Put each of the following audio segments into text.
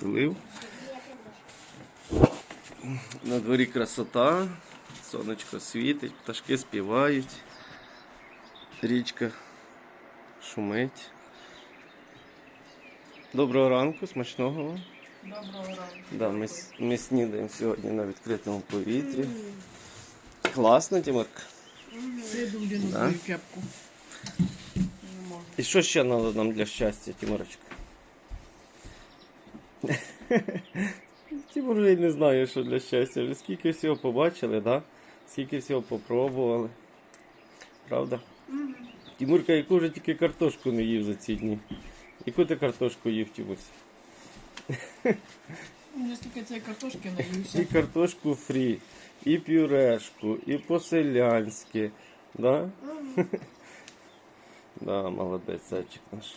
своє застелив. На дворі красота, сонечко світить, пташки співають, річка шумить. Доброго ранку, смачного вам. Доброго ранку. Да, ми, ми снідаємо сьогодні на відкритому повітрі. Класно, Тимурка. Сиду вдіну Да? свою кепку. І що ще треба нам для щастя, Тимурочка? Тимур вже й не знає, що для щастя. Вже скільки всього побачили, да? скільки всього попробували. Правда? Тимурка, яку вже тільки картошку не їв за ці дні. Яку ти картошку їв, Тимусь? Я стільки цієї картошки І картошку фрі, і пюрешку, і по-селянськи. Да? да, молодець, зайчик наш.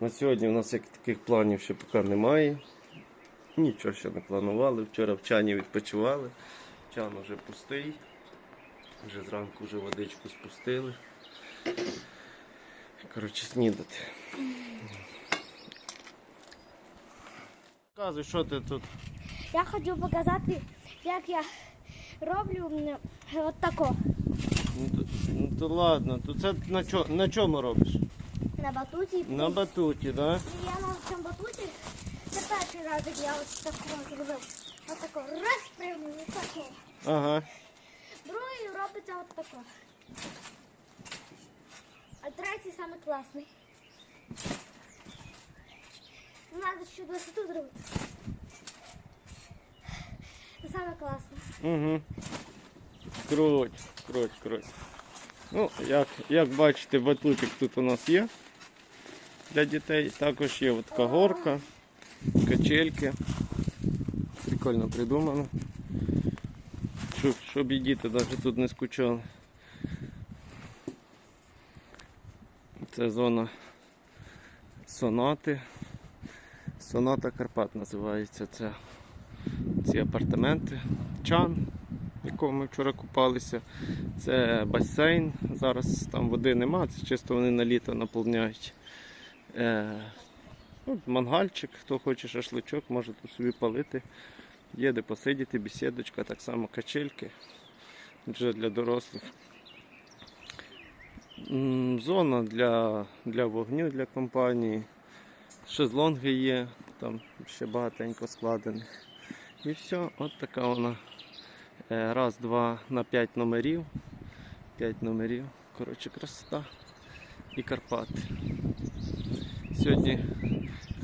На сьогодні у нас як таких планів ще поки немає. Нічого ще не планували. Вчора в чані відпочивали. Чан вже пустий. Вже зранку вже водичку спустили. Коротше, снідати. Показуй, що ти тут Я хочу показати, як я роблю м, от тако Ну то, ну, то ладно, то це на, чо, на чому робиш? На батуті. На батуті, да? Я на цьому батуті це перший раз, як я ось такого зробив. От тако раз прямо і тако. Ага. Другий робиться от тако. А третій саме класний. Треба ще висоту зробити. Це саме класне. Угу. Круть, круть, круть. Ну, як, як бачите, батутик тут у нас є для дітей. Також є от така качельки. Прикольно придумано. Щоб, щоб і діти навіть тут не скучали. Це зона сонати. Соната Карпат називається це ці апартаменти. Чан, в якому ми вчора купалися. Це басейн. Зараз там води нема, це чисто вони на літо наповняють. Е, ну, мангальчик, хто хоче шашличок, може тут собі палити. Є де посидіти, бесідочка, так само качельки вже для дорослих. Зона для, для вогню для компанії. Шезлонги є, там ще багатенько складених. І все, от така вона. Е, Раз, два на п'ять номерів. П'ять номерів. Коротше, красота і Карпати. Сьогодні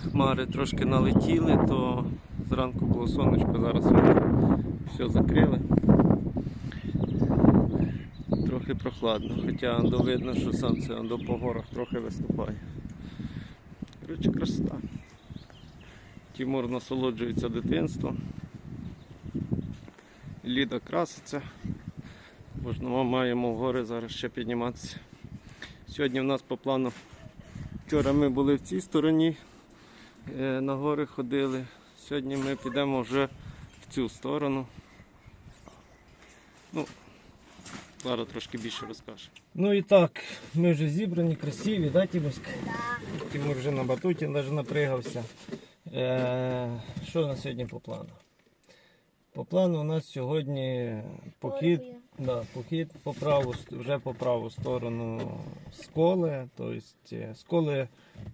хмари трошки налетіли, то зранку було сонечко, зараз все закрили. Трохи прохладно, хоча видно, що сонце по горах трохи виступає. Коротше, красота. Тимур насолоджується дитинством. Ліда краситься. Бо маємо в гори зараз ще підніматися. Сьогодні в нас по плану. Вчора ми були в цій стороні, е, на гори ходили. Сьогодні ми підемо вже в цю сторону. Ну, зараз трошки більше розкажемо. Ну і так, ми вже зібрані, красиві, да, Тімуська? Тимур вже на батуті навіть напригався. Е, що на сьогодні по плану? По плану у нас сьогодні похід, да, похід по праву, вже по праву сторону сколи. Тобто сколи,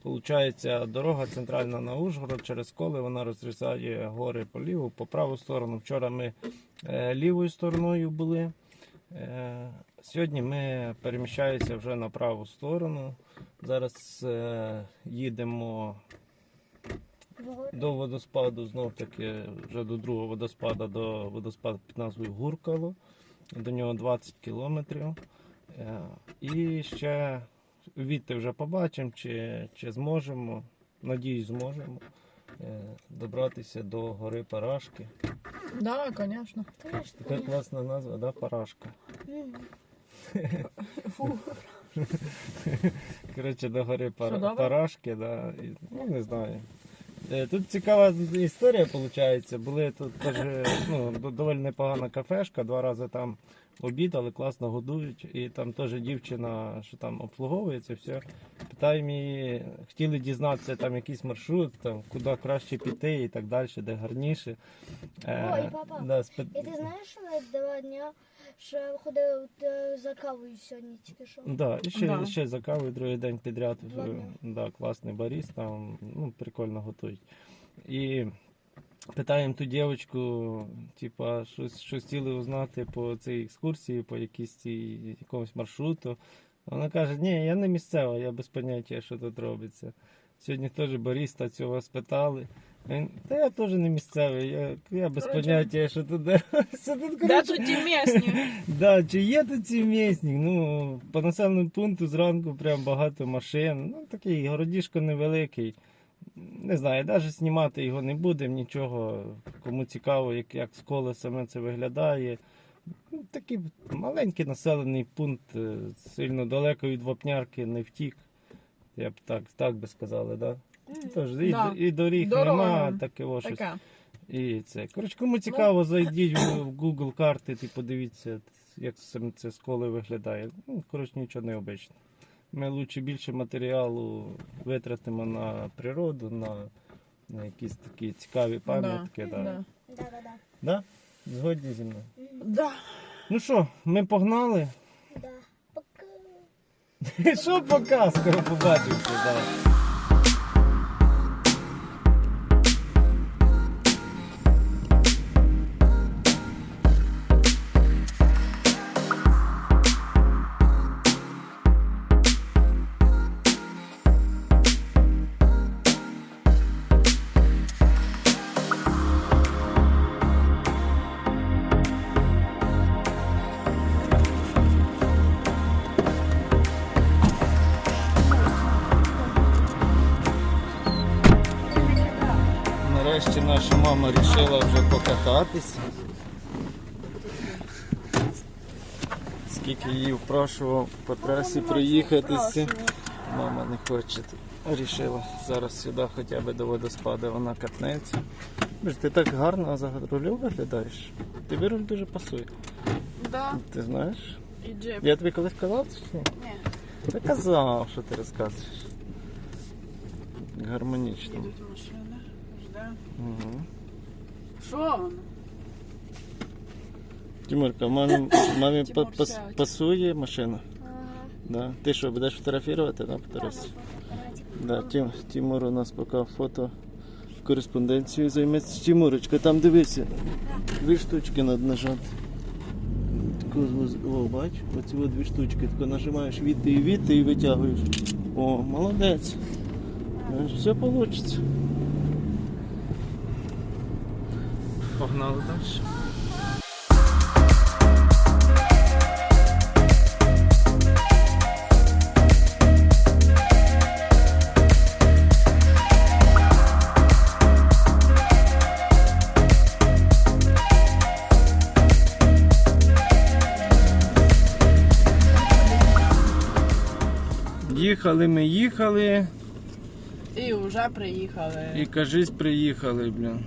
виходить, дорога центральна на Ужгород, через сколи вона розрізає гори по ліву, по праву сторону. Вчора ми е, лівою стороною були. Е, сьогодні ми переміщаємося вже на праву сторону. Зараз е, їдемо. До водоспаду, знов таки вже до другого водоспаду, до водоспаду під назвою Гуркало. До нього 20 кілометрів. Е, І ще відти вже побачимо, чи, чи зможемо. Надіюсь, зможемо е, добратися до гори Парашки. Да, звісно. Така класна назва, да, Парашка. Фу. Коротше, до гори Пара- Парашки, да. і, ну не знаю. Е, Тут цікава історія виходить. Були тут теж ну, доволі непогана кафешка, два рази там обідали, класно годують. І там теж дівчина, що там обслуговує це все. Питаємо її, хотіли дізнатися там якийсь маршрут, там, куди краще піти і так далі, де гарніше. Е, Ой, папа, да, спи- І ти знаєш, що два дня я ходив е, за кавою сьогодні тільки що. Да, і ще, Да. ще за кавою другий день підряд. Два дня. Да, класний баріст, там ну, прикольно готують. І питаємо ту дівчинку, типа, щось, щось хотіли узнати по цій екскурсії, по якійсь цій, якомусь маршруту. Вона каже, ні, я не місцева, я без поняття, що тут робиться. Сьогодні теж баріста цього спитали. Він, Та я теж не місцевий, я, я без поняття, що тут. де». Тут, коротше, тут ті місні? Да, чи є тут ці місні? Ну, по населеному пункту зранку прям багато машин. Ну, такий городішко невеликий. Не знаю, навіть знімати його не будемо, нічого. Кому цікаво, як, як з колесами це виглядає. Ну, такий маленький населений пункт, е, сильно далеко від Вапнярки не втік. Я б так, так би сказали, да? Тож, і, Да. і доріг Дорога. нема, таке о, щось. Така. І це. Коротше, кому цікаво, зайдіть в Google карти і подивіться, як це з коли виглядає. Ну, коротше, нічого необичне. Ми лучше більше матеріалу витратимо на природу, на, на якісь такі цікаві пам'ятки. Да, да. Да. Да-да-да. Да? Згодні зі мною. Да. Ну що, ми погнали? Да. Пока. Що пока, скоро побачимося. Да. Покататися. Скільки її впрошував по трасі проїхатися. Мама не хоче. Рішила зараз сюди хоча б до водоспаду вона катнеться. Ти так гарно за рулем виглядаєш. Тобі руль дуже пасує. Да. Ти знаєш? І джип. Я тобі колись казав чи ні? Ні. Та казав, що ти розказуєш. Гармонічно. Їдуть машини. Жде. Угу. Що воно? Тимурка, мамі, мамі па- Тимур, пас- сядь. пасує машина? Ага. Да. Ти що, будеш фотографувати да, дорозі? Да, Тим, Тимур у нас поки фото кореспонденцією займеться. Тимурочка, там дивися. Дві штучки треба нажати. Таку з- О, бач, оці от дві штучки. Тако нажимаєш відти і відти і витягуєш. О, молодець. Все вийде. Погнали далі. Їхали ми їхали І вже приїхали. і кажись приїхали, блін.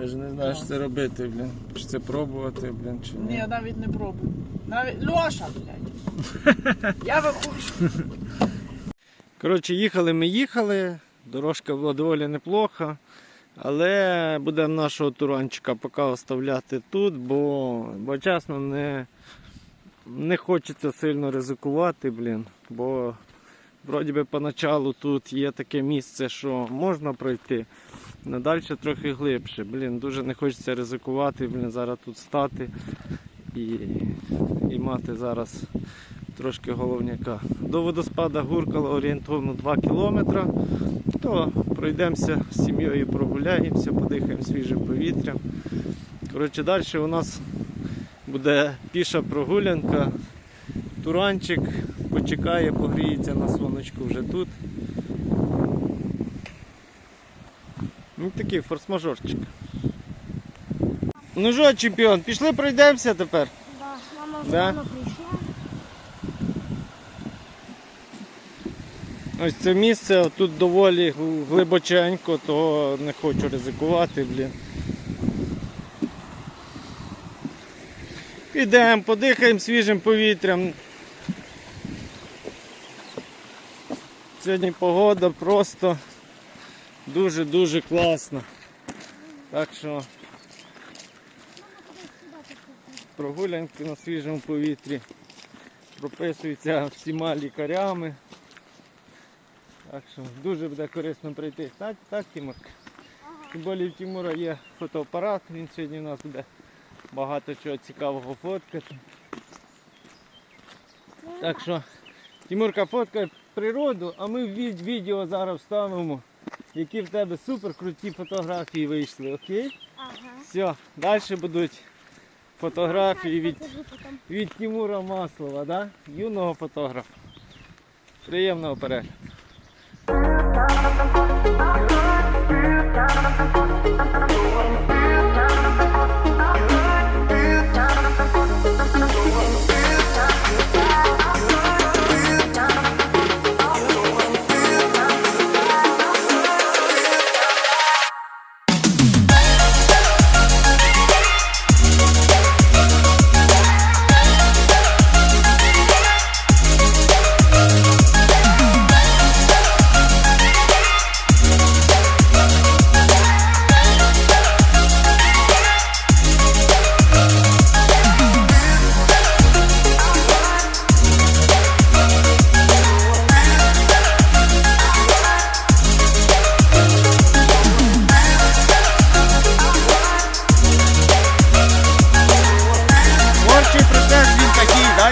Я ж не знаю, що це робити, блін. Чи це пробувати, блін, чи Ні, ні. я навіть не пробую. Навіть Льоша, блядь. Я виходжу. Коротше, їхали ми їхали, дорожка була доволі неплоха. Але будемо нашого туранчика поки оставляти тут, бо, бо чесно, не, не хочеться сильно ризикувати, блін. Бо вроді би поначалу тут є таке місце, що можна пройти. далі трохи глибше. Блін, дуже не хочеться ризикувати, блін, зараз тут стати і, і мати зараз трошки головняка. До водоспада Гуркала орієнтовно 2 кілометри. То пройдемося з сім'єю, прогуляємося, подихаємо свіжим повітрям. Коротше, далі у нас буде піша прогулянка. Туранчик почекає, погріється на сонечку вже тут. Ну, такий форс-мажорчик. Ну що, чемпіон, пішли пройдемося тепер. Да. Мама вже Да? прийшла. Ось це місце тут доволі глибоченько, то не хочу ризикувати, блін. Підемо, подихаємо свіжим повітрям. Сьогодні погода просто дуже-дуже класна. Так що прогулянки на свіжому повітрі прописуються всіма лікарями. Так що дуже буде корисно прийти. Так, так Тимурка? Тим більше в Тимура є фотоапарат, він сьогодні у нас буде багато чого цікавого фоткати. Так що Тимурка фоткає природу, а ми в від- відео зараз вставимо, які в тебе супер круті фотографії вийшли, окей? Ага. Все, далі будуть фотографії від, від Тимура Маслова, да? юного фотографа. Приємного перегляду.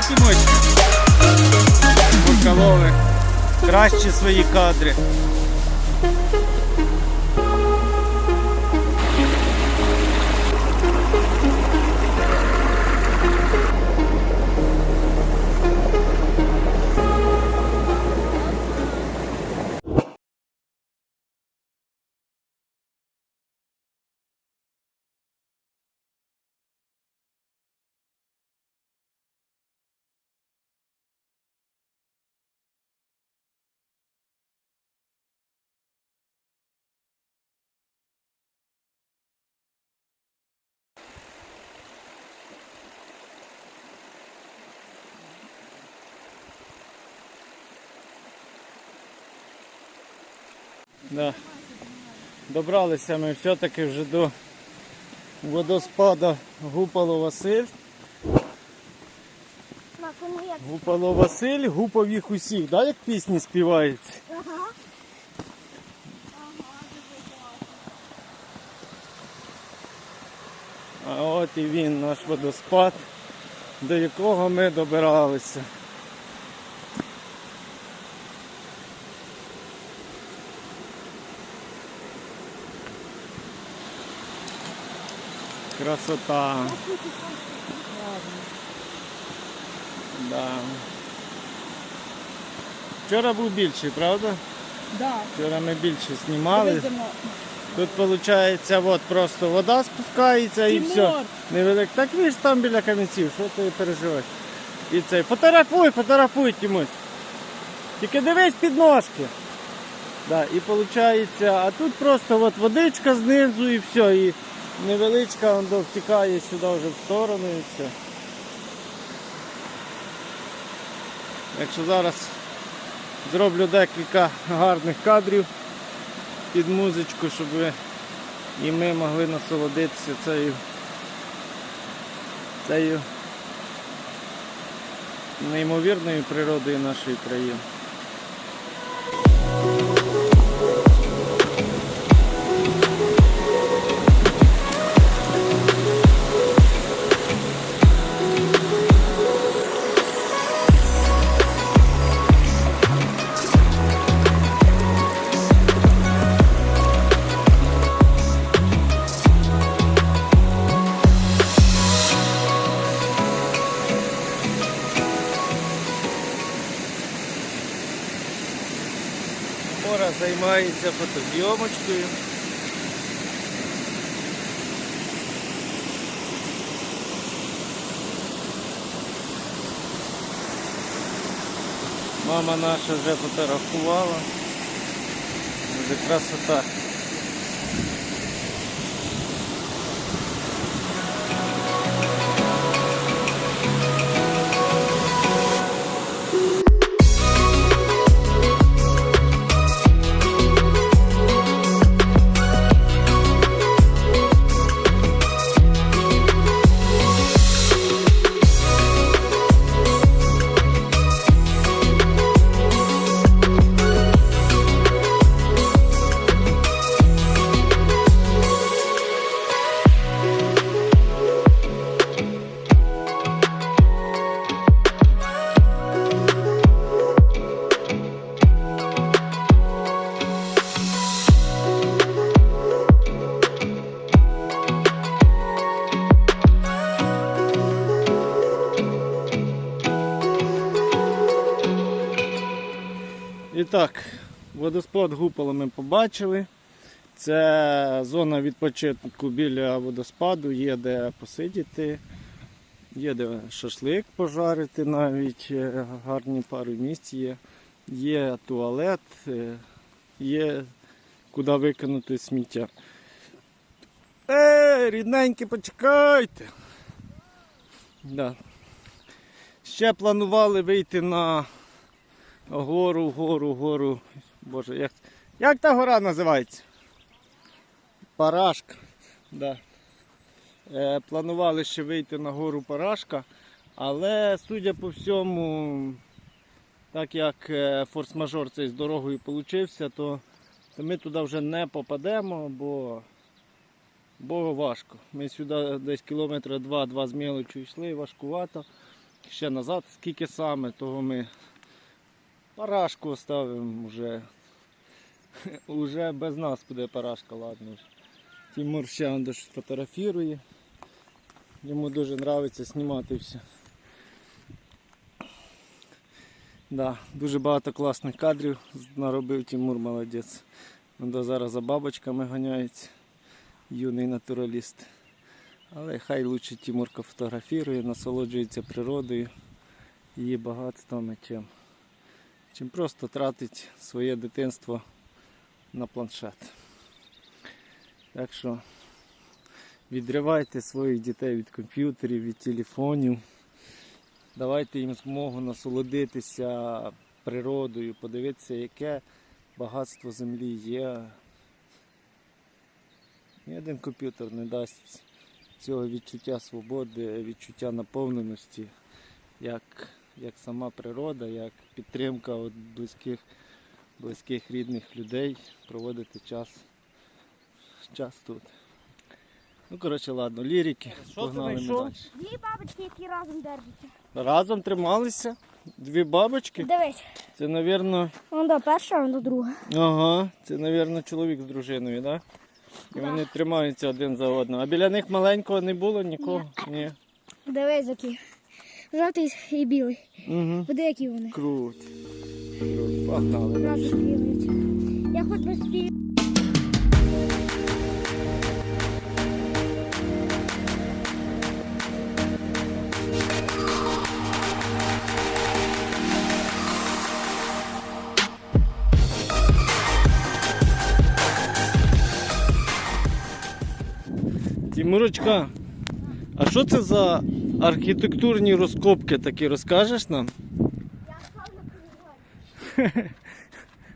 Да, Тимось? Кращі свої кадри. Да. Добралися ми все-таки вже до водоспада Гупало Василь. Гупало Василь, гупав їх усіх, да, як пісні співаються? Ага. А от і він, наш водоспад, до якого ми добиралися. Красота. Да. Вчора був більший, правда? Да. Вчора ми більше знімали. Тут виходить, от просто вода спускається і все. Тимур! Невелик. Так ви ж там біля камінців, що ти переживаєш? І цей. Фотографуй, фотографуй Тимусь. Тільки дивись під ножки. Да, і виходить, а тут просто от водичка знизу і все. І невеличка воно втікає сюди вже в сторону і все. Якщо зараз зроблю декілька гарних кадрів під музичку, щоб і ми могли насолодитися цією, цією неймовірною природою нашої країни. Займається фотозйомочкою. Мама наша вже фотографувала. Дуже красота. Так, водоспад Гупола ми побачили. Це зона відпочинку біля водоспаду, є де посидіти, є де шашлик пожарити навіть, е, гарні пару місць є. Є туалет, е, є куди викинути сміття. Ей, рідненькі, почекайте! Да. Ще планували вийти на гору, гору, гору. Боже, як, як та гора називається? Парашка. Да. Е, планували ще вийти на гору Парашка, але судя по всьому, так як е, форс-мажор цей з дорогою получився, то, то ми туди вже не попадемо, бо, бо важко. Ми сюди десь кілометра два-два з мілочю йшли, важкувато. Ще назад, скільки саме, того ми Парашку оставимо вже. Уже без нас буде парашка, ладно. Тимур ще щось фотографірує. Йому дуже подобається знімати все. Да, дуже багато класних кадрів наробив Тимур, молодець. Він зараз за бабочками ганяється, юний натураліст. Але хай лучше Тимурка фотографірує, насолоджується природою, її багатствами чим чим просто тратить своє дитинство на планшет. Так що відривайте своїх дітей від комп'ютерів, від телефонів. Давайте їм змогу насолодитися природою, подивитися, яке багатство землі є. Ні один комп'ютер не дасть цього відчуття свободи, відчуття наповненості, як як сама природа, як підтримка от близьких, близьких рідних людей, проводити час, час тут. Ну, коротше, ладно, лірики. Погнали ми далі. Дві бабочки, які разом держаться. Разом трималися. Дві бабочки. Дивись. Це, напевно, Вон до перша, вон до друга. ага, це, напевно, чоловік з дружиною, так? Да? І вони тримаються один за одного. А біля них маленького не було нікого? Ні. Дивись, які. Жовтий і білий. Угу. Буде які вони. Круть. Погнали. Разом. Я хоч би спів. Тимурочка, а що це за архітектурні розкопки такі, розкажеш нам?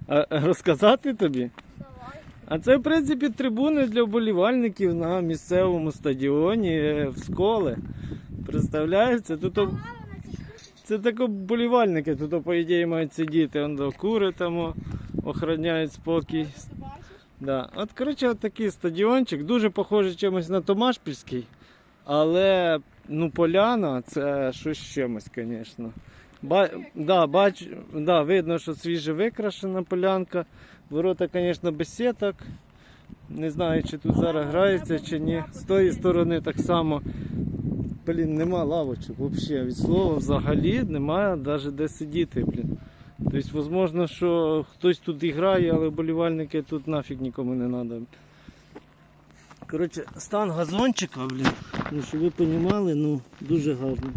Я розказати тобі? А це, в принципі, трибуни для вболівальників на місцевому стадіоні е, в сколе. Представляєте? Тут о- це тако вболівальники, тут, по ідеї, мають сидіти. Он кури там охороняють спокій. Да. От, коротше, от такий стадіончик, дуже похожий чимось на Томашпільський, але ну, поляна це щось чимось, звісно. Ба, да, бач, да, видно, що свіже викрашена полянка. Ворота, звісно, без сіток. Не знаю, чи тут зараз грається, чи ні. З тої сторони так само. Блін, нема лавочок взагалі. Від слова взагалі немає навіть де сидіти. Блін. Тобто, можливо, що хтось тут грає, але болівальники тут нафіг нікому не треба. Коротше, стан газончика, блін, ну, щоб ви розуміли, ну, дуже гарний.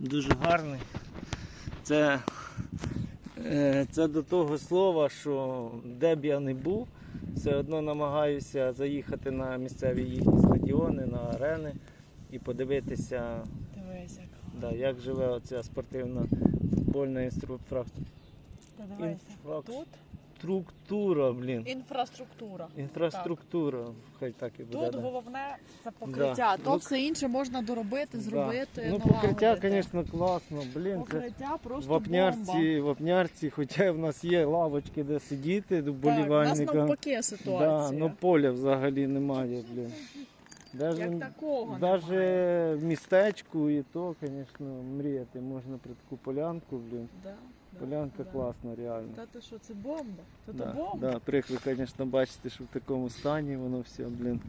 Дуже гарний. Це Е, Це до того слова, що де б я не був, все одно намагаюся заїхати на місцеві їхні стадіони, на арени і подивитися, Дивись, як. да, як живе оця спортивна футбольна. Подивися. Тут Структура, блін. інфраструктура. Інфраструктура, хай так і буде. Тут да. головне це покриття. Да. То Ну, все інше можна доробити, Да. зробити. Ну, покриття, звісно, класно. Блін, це Покриття просто в бомба. В Вапнярці, хоча в нас є лавочки, де сидіти, до Так, у нас болівальника. навпаки Да, ситуація. ну поля взагалі немає, блін. Даже, Як такого даже немає. в містечку і то, звісно, мріяти можна про таку полянку, блін. Да, да, Полянка да. класна, реально. Та ти що, це бомба? Це Да, то бомба. да, прикро, звісно, бачити, що в такому стані воно все, блін.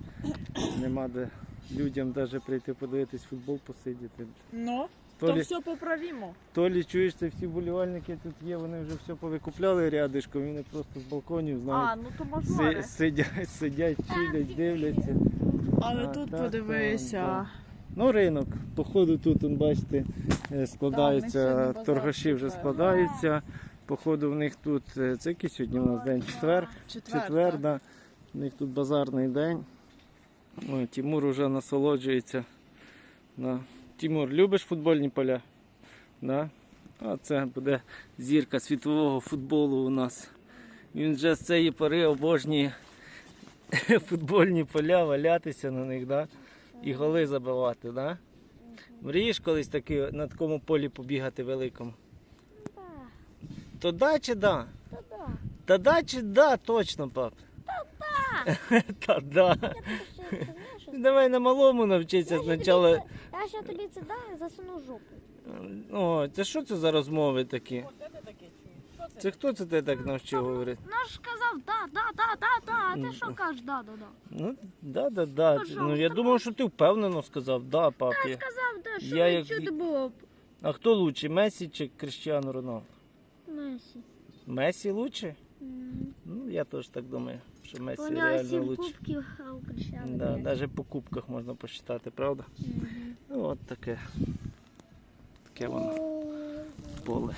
Нема де людям навіть прийти подивитись футбол, посидіти. Ну, То то лі, все поправимо. то лі чуєш, це всі болівальники тут є, вони вже все повикупляли рядишком, вони просто з балконів, А, ну то си- сидять, сидять, чилять, дивляться. Але А, тут так, подивися. так, Ну, ринок. Походу тут, он, бачите, е, складаються, торгаші вже складаються. Походу в них тут, е, це який сьогодні у нас день? Четвер? Четвер, Четвер, да. У них тут базарний день. Ой, Тимур вже насолоджується. Да. Тимур, любиш футбольні поля? Да? А це буде зірка світового футболу у нас. Він вже з цієї пори обожнює футбольні поля, валятися на них, да? І голи забивати. Да? Мрієш колись таки на такому полі побігати великому? Да, То да чи да? да, да. Та да чи да, точно, пап. Та да. Це знаєш. Давай на малому навчися Я ще тобі спочатку. це- Я ще тобі це даю, засуну в жопу. О, це що це за розмови такі? От де ти таке чуєш? Що це? Хто це тебе так навчив говорити? Ну ж сказав, да, да, да, да, да. А ти що кажеш, да, да, да. Ну, да, да, да. Пожалуйста, Ну я думав, що ти впевнено сказав, да, папі. Сказав, да, що Я як- чути було б. А хто лучше, Месі чи Кріштіану Роналду? Месі. Месі лучше? М. Ну, я теж так думаю, що Месі У реально сім лучше. кубків, а у Крещана. Да, навіть по кубках можна посчитати, правда? Ну, от таке. Таке воно. Поле.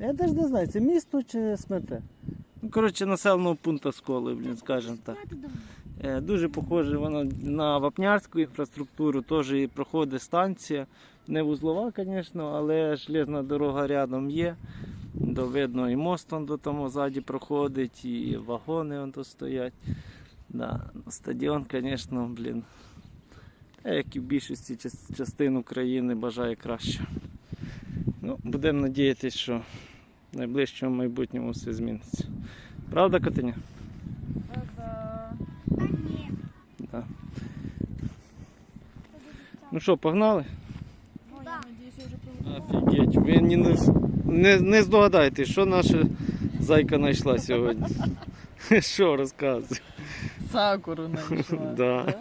Я навіть не знаю, це місто чи смете. Ну, коротше, населеного пункту сколи, блін, скажімо так. Е, Дуже похоже воно на вапнярську інфраструктуру, теж і проходить станція. Не вузлова, звісно, але железна дорога рядом є. До видно і мост он до тому ззаді проходить, і вагони он тут стоять. Да. Стадіон, звісно, блін. Як і в більшості частин України бажає краще. Ну, будемо надіятися, що в найближчому майбутньому все зміниться. Правда, Катиня? Ага. Та ні. Да. Ну що, погнали? Офігеть, ви не, не, не здогадаєтесь, що наша зайка знайшла сьогодні. Що розказує? Сакуру знайшла. Да.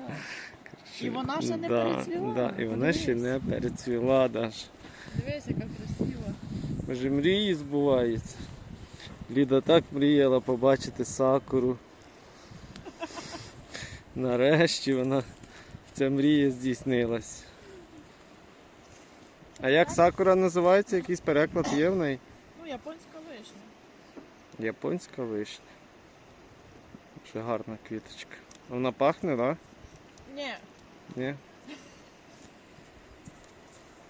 Да. І вона ще не да, перецвіла? Да, і вона ще не перецвіла. Даш. Дивись, яка красива. Може мрії збуваються. Ліда так мріяла побачити сакуру. Нарешті вона ця мрія здійснилась. А як сакура називається? Якийсь переклад є в неї? Ну, японська вишня. Японська вишня. Дуже гарна квіточка. Вона пахне, так? Да? Ні?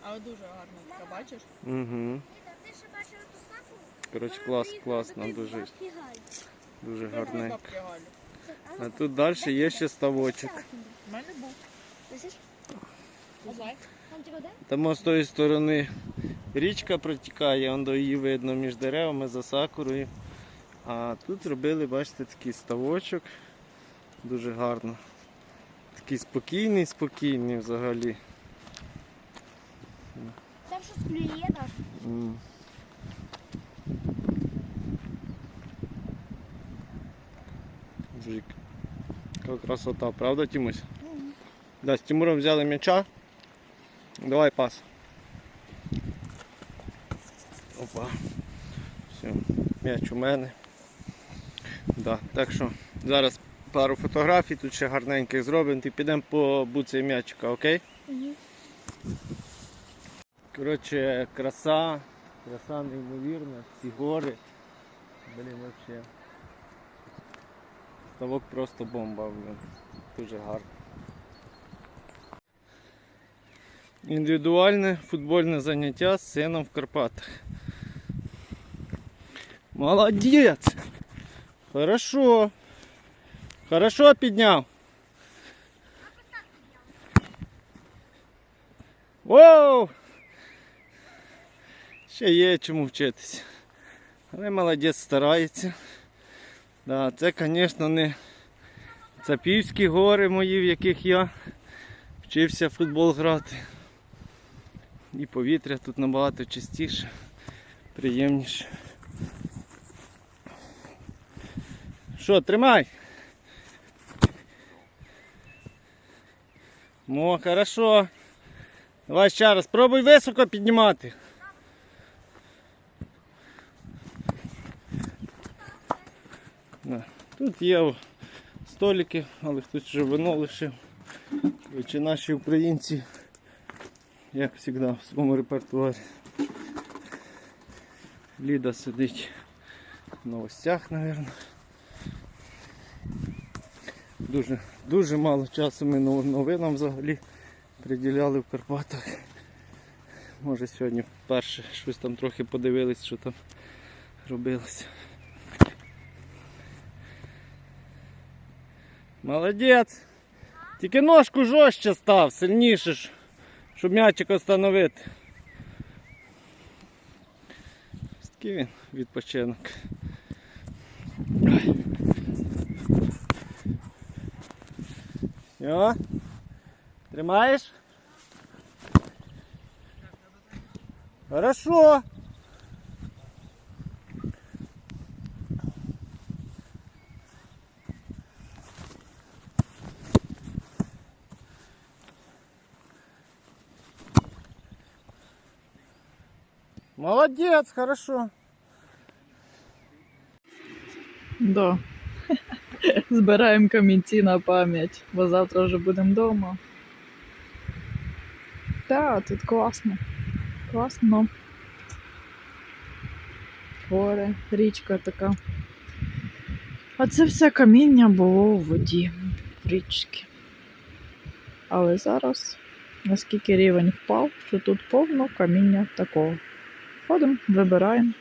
Але дуже гарна така, бачиш? Угу. Ти ще бачила ту саку? Коротше, клас, класно, дуже, дуже гарненько. А тут далі є ще ставочок. У мене був. Там? Там з тої сторони річка протікає, он до її видно між деревами за сакурою. А тут зробили, бачите, такий ставочок. Дуже гарно. Такий спокійний, спокійний взагалі. Там щось клює даже. М. Жик. Яка красота, правда, Тімусь? Да, з Тимуром взяли м'яча. Давай пас. Опа. Все, м'яч у мене. Да, так що зараз пару фотографій тут ще гарненьких зробимо і підемо по буці м'ячика, окей? Коротше, краса Краса неймовірна, ці гори. Блін, вообще. Ставок просто бомба, блін. Дуже гарно. Індивідуальне футбольне заняття з сином в Карпатах. Молодець! Хорошо. Хорошо підняв. Воу! Ще є чому вчитися. Але молодець старається. Да, це, звісно, не Цапівські гори мої, в яких я вчився футбол грати. І повітря тут набагато чистіше, приємніше. Що, тримай? О, хорошо. Давай ще раз. Пробуй високо піднімати. Тут є столики, але хтось вже вино лишив. Чи наші українці, як завжди, в своєму репертуарі. Ліда сидить в новостях, мабуть. Дуже, дуже мало часу ми нов- новинам взагалі приділяли в Карпатах. Може сьогодні вперше щось там трохи подивились, що там робилося. Молодець! Тільки ножку жорстче став, сильніше, щоб м'ячик остановити. Такий він відпочинок. Все. Тримаєш? Хорошо. Молодец, хорошо. Да. Збираємо камінці на пам'ять, бо завтра вже будемо вдома. Так, тут класно. Класно. Гори, річка така. А це все каміння було у воді, в річці. Але зараз, наскільки рівень впав, що тут повно каміння такого. Ходимо, вибираємо.